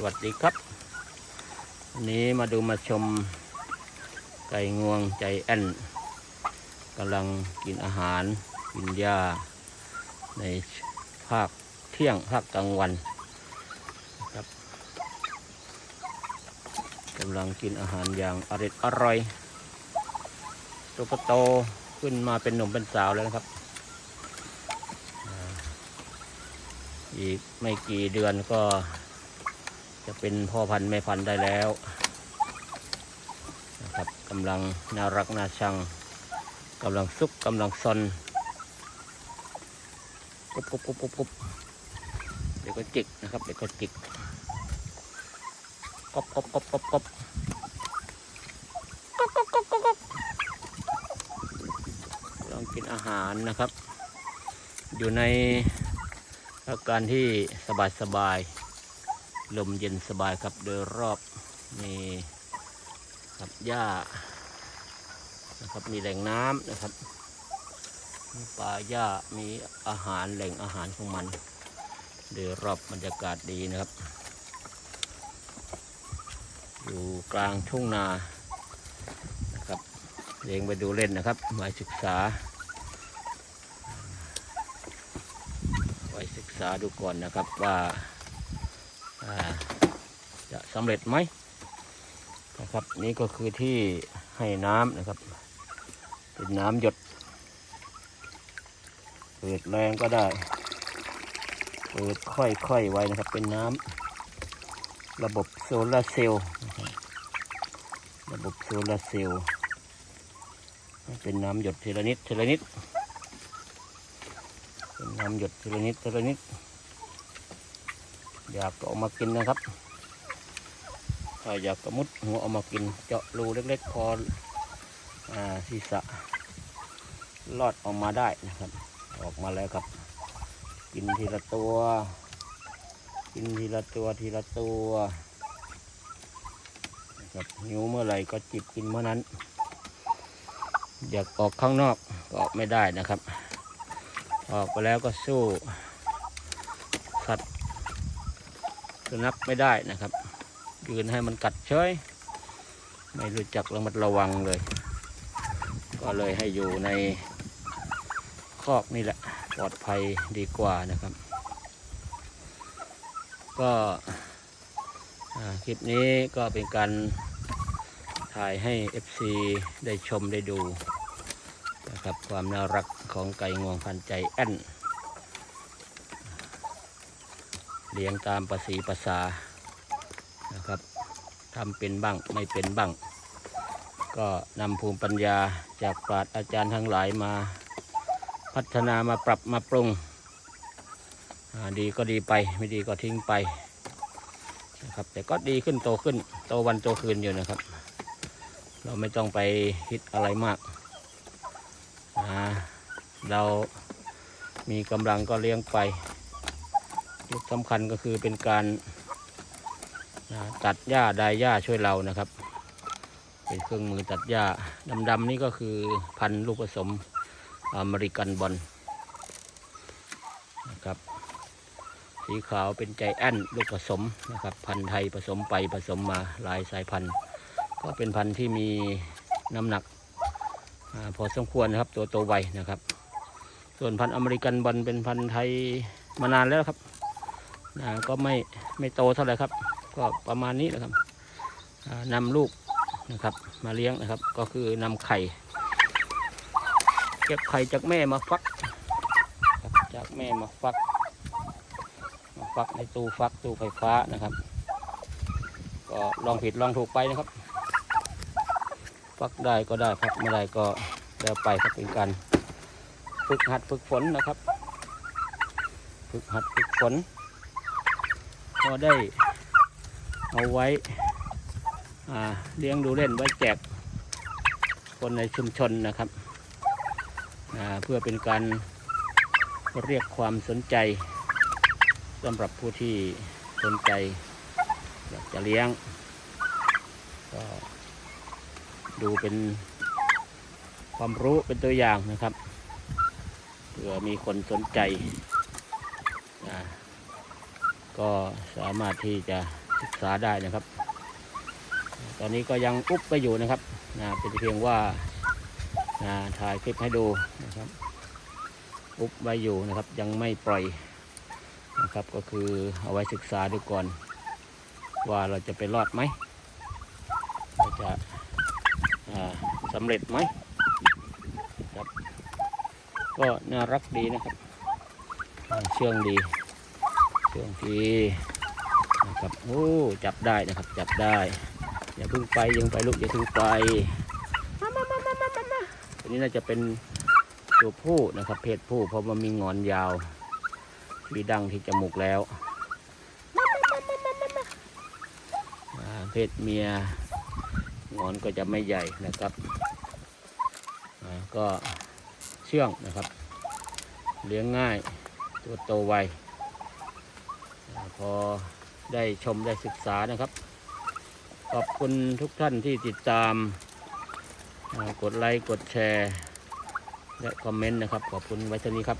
สวัสดีครับวันนี้มาดูมาชมไก่งวงใจแอนกำลังกินอาหารกินหญ้าในภาคเที่ยงภาคกลางวันครับกำลังกินอาหารอย่างอร่อยอร่อยตัวก็โตขึ้นมาเป็นหนุ่มเป็นสาวแล้วนะครับ อีกไม่กี่เดือนก็ จะเป็นพ่อพันธุ์แม่พันธุ์ได้แล้วนะครับกำลังน่ารักน่าชังกำลังซุกกำลังซนกุบกุบกุบกุบกุบเดี๋ยวก็จิกนะครับ เดี๋ยวก็จิกกบกบกบกบกบลองกินอาหารนะครับ อยู่ในอาการที่สบายสบาย ลมเย็นสบายครับโดยรอบมีครับหญ้านะครับมีแหล่งน้ำนะครับมีป่าหญ้ามีอาหารแหล่งอาหารของมัน โดยรอบบรรยากาศดีนะครับ อยู่กลางทุ่งนานะครับเองไปดูเล่นนะครับมาศึกษาไว้ศึกษาดูก่อนนะครับว่า จะสำเร็จไหมนะครับ นี่ก็คือที่ให้น้ำนะครับ เป็นน้ำหยดเปิดแรงก็ได้ เปิดค่อยๆไว้นะครับ เป็นน้ำระบบโซลาร์เซลล์นะครับระบบโซลาร์เซลล์เป็นน้ำหยดทีละนิดทีละนิดเป็นน้ำหยดทีละนิดทีละนิด อยากก็ออกมากินนะครับ ถ้าอยากกระมุดหัวเอามากิน เจาะรูเล็กๆพออาศีรษะลอดออกมาได้นะครับ ออกมาแล้วครับ กินทีละตัว กินทีละตัวทีละตัวนะครับหิวเมื่อไหร่ก็จิบกินเมื่อนั้น อยากออกข้างนอกก็ออกไม่ได้นะครับ ออกไปแล้วก็สู้ตว์ สุนัขไม่ได้นะครับ ยืนให้มันกัดเฉยไม่รู้จักระมัดระวังเลย ก็เลยให้อยู่ในคอกนี่แหละ ปลอดภัยดีกว่านะครับ ก็คลิปนี้ก็เป็นการถ่ายให้ FC ได้ชมได้ดูนะครับความน่ารักของไก่งวงพันใจแอน เลี้ยงตามประสีภาษานะครับทำเป็นบ้างไม่เป็นบ้าง ก็นำภูมิปัญญาจากปราชญ์อาจารย์ทั้งหลายมา พัฒนามาปรับมาปรุงดีก็ดีไปไม่ดีก็ทิ้งไปนะครับแต่ก็ดีขึ้นโตขึ้นโตวันโตคืนอยู่นะครับ เราไม่ต้องไปคิดอะไรมากเรามีกำลังก็เลี้ยงไป สำคัญก็คือเป็นการตัดหญ้าดายหญ้าช่วยเรานะครับ เป็นเครื่องมือตัดหญ้าดำๆนี่ก็คือพันธุ์ลูกผสมอเมริกันบอลนะครับ สีขาวเป็นใจแอนลูกผสมนะครับ พันธุ์ไทยผสมไปผสมมาหลายสายพันธุ์ ก็เป็นพันธุ์ที่มีน้ำหนักอพอสมควรนะครับตัวโตไวนะครับ ส่วนพันธุ์อเมริกันบอลเป็นพันธุ์ไทยมานานแล้วครับ นะก็ไม่ไม่โตเท่าไหร่ครับ ก็ประมาณนี้นะครับอ่านำลูกนะครับ มาเลี้ยงนะครับ ก็คือนำไข่ เก็บไข่จากแม่มาฟัก จากแม่มาฟักมาฟักในตู้ฟักตู้ไฟฟ้านะครับ ก็ลองผิดลองถูกไปนะครับ ฟักได้ก็ได้ฟักไม่ได้ก็แล้วไปครับเป็นการฝึกหัดฝึกฝนนะครับ ฝึกหัดฝึกฝน ก็ได้เอาไว้เลี้ยงดูเล่นไว้แจกคนในชุมชนนะครับเพื่อเป็นการเรียกความสนใจสำหรับผู้ที่สนใจอยากจะเลี้ยง ก็ดูเป็นความรู้เป็นตัวอย่างนะครับเผื่อมีคนสนใจ ก็สามารถที่จะศึกษาได้นะครับ ตอนนี้ก็ยังอุบไปอยู่นะครับนะเป็นเพียงว่านะถ่ายคลิปให้ดูนะครับ อุบไว้อยู่นะครับ ยังไม่ปล่อยนะครับ ก็คือเอาไว้ศึกษาดูก่อน ว่าเราจะไปรอดไหมเราจะสำเร็จไหมครับ ก็น่ารักดีนะครับ เชื่องดี เชื่องดีนะครับโอ้จับได้นะครับจับได้อย่าพิ่งไปยังไปลูกอย่าพิ่งไปมามามามามามามาตัวนี้น่าจะเป็นตัวผู้นะครับ เพศผู้เพราะมันมีงอนยาวมีดังที่จมูกแล้วเพศเมียงอนก็จะไม่ใหญ่นะครับก็เชื่องนะครับ เลี้ยงง่าย ตัวโตไว พอได้ชมได้ศึกษานะครับ ขอบคุณทุกท่านที่ติดตาม กดไลค์ กดแชร์ และคอมเมนต์นะครับ ขอบคุณไว้เท่านี้ครับ